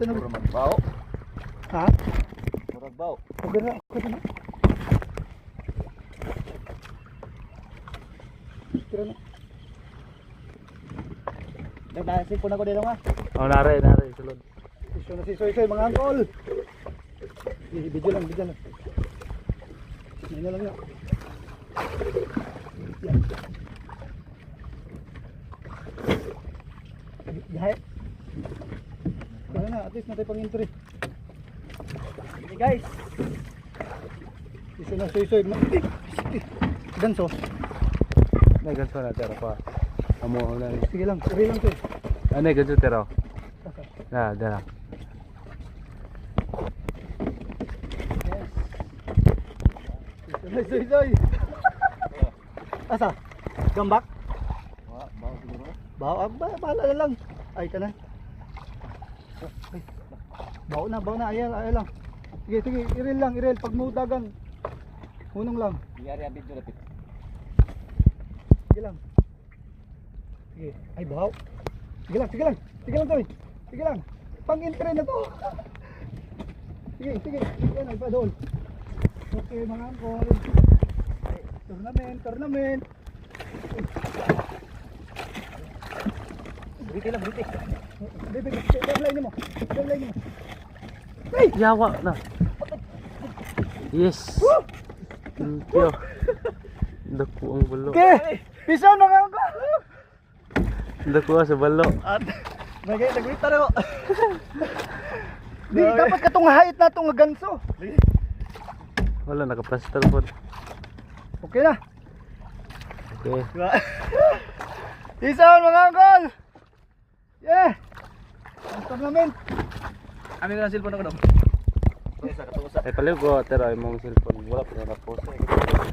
Tanong. Puro magbaw. Ha? Puro magbaw. Okay na. Okay na. Tira na. Nagdasig po na ko dito nga. Oh, nare, nare, sulod. Iso na si Soy Soy mga angkol. Video lang, video lang. Yan na lang nga. Yan. Yahay. Kaya na, at least natay pang entry. Okay guys. Iso na Soy Soy. Ma- Eh, eh, Ganso. Nay, ganso na, tero pa. Amo, na. Sige lang, sige lang Soy. Ano, ganso, tero. Na, dala. Yes. Soy Soy Soy. Asa? Gambak? Wa, baw siguro. Bawa, ba, bahala na lang. Ay, ka na. Bawa na, bawa na. Ayan, ayan lang. Sige, sige, iril lang, iril. Pag mudagan, hunong lang. Iyari ang video lapit. Sige lang. Sige, ay, bahaw. Sige lang, sige lang. Sige lang, Toy. Sige lang. Pang-entry na to. Sige, sige. Yan, ay, pa doon. Okay, mga angkol. Tournament, tournament. Briti lang, briti. Bebe, deadline mo. Deadline mo. Ay! Yawa na. Yes. Thank you. Dako ang balo. Okay! Peace out mga angkol! Dako sa balo. At nagay nagwita na ko. Di dapat katong height na tong ganso. Wala, nakaplaster po. Okay na. Okay. Out mga angkol. Yeah. Ang tournament. Amin na cellphone ako tusa. Ay, paliw ko, tero, yung mong cellphone. Wala pa na post.